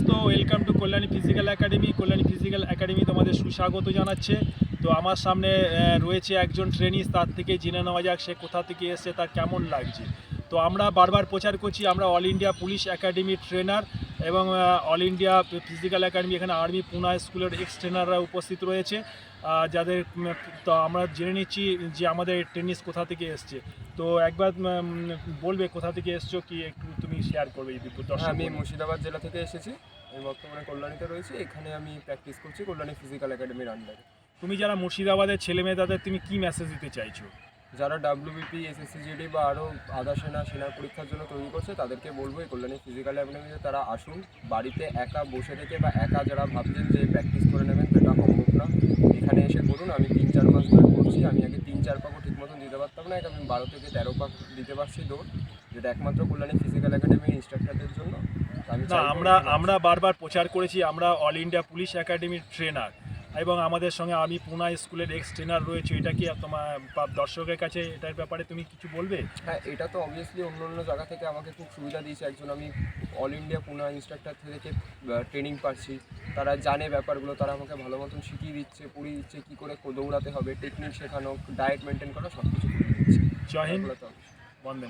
সমস্ত welcome to Kalyani physical academy Kalyani physical academy তোমাদের সুস্বাগত জানাচ্ছে। তো আমার সামনে রয়েছে একজন ট্রেনিস তার থেকে জেনে নেওয়া যাক সে কোথা থেকে এসে তার কেমন লাগছে। তো আমরা বারবার প্রচার করছি, আমরা অল ইন্ডিয়া পুলিশ একাডেমির ট্রেনার এবং অল ইন্ডিয়া ফিজিক্যাল একাডেমি এখানে আর্মি পুনা স্কুলের এক্স ট্রেনাররা উপস্থিত রয়েছে। যাদের তো আমরা জেনে নিচ্ছি যে আমাদের টেনিস কোথা থেকে এসছে। তো একবার বলবে কোথা থেকে এসছো কি একটু তুমি শেয়ার করবে এই হ্যাঁ, আমি মুর্শিদাবাদ জেলা থেকে এসেছি। আমি বর্তমানে কল্যাণীতে রয়েছি। এখানে আমি প্র্যাকটিস করছি কল্যাণী ফিজিক্যাল একাডেমির আন্ডারে তুমি যারা মুর্শিদাবাদের ছেলে মেয়ে তাদের তুমি কি মেসেজ দিতে চাইছো? যারা ডাব্লিউবিপি এসএসসি জিডি বা আরও আধা সেনা সেনার পরীক্ষার জন্য তৈরি করছে তাদেরকে বলব এই কল্যাণী ফিজিক্যাল অ্যাকাডেমিতে তারা আসুন। বাড়িতে একা বসে থেকে বা একা যারা ভাবছেন যে প্র্যাকটিস করে নেবেন সেটা সম্ভব না। এখানে এসে করুন আমি তিন চার মাস ধরে করছি আমি আগে তিন চার পাকও ঠিক মতন দিতে পারতাম না আমি বারো থেকে তেরো পাক দিতে পারছি দৌড়। যেটা একমাত্র কল্যাণী ফিজিক্যাল একাডেমির ইনস্ট্রাক্টরদের জন্য। আমরা আমরা বারবার প্রচার করেছি আমরা অল ইন্ডিয়া পুলিশ একাডেমির ট্রেনার এবং আমাদের সঙ্গে আমি পুনা স্কুলের এক্স ট্রেনার রয়েছে এটা কি তোমার দর্শকের কাছে এটার ব্যাপারে তুমি কিছু বলবে হ্যাঁ এটা তো অবভিয়াসলি অন্য অন্য জায়গা থেকে আমাকে খুব সুবিধা দিয়েছে একজন আমি অল ইন্ডিয়া পুনা ইনস্ট্রাক্টর থেকে ট্রেনিং পাচ্ছি তারা জানে ব্যাপারগুলো তারা আমাকে ভালো মতন শিখিয়ে দিচ্ছে পড়িয়ে দিচ্ছে কী করে দৌড়াতে হবে টেকনিক শেখানো ডায়েট মেনটেন করা সব কিছু জয় হিন্দ। বন্দে।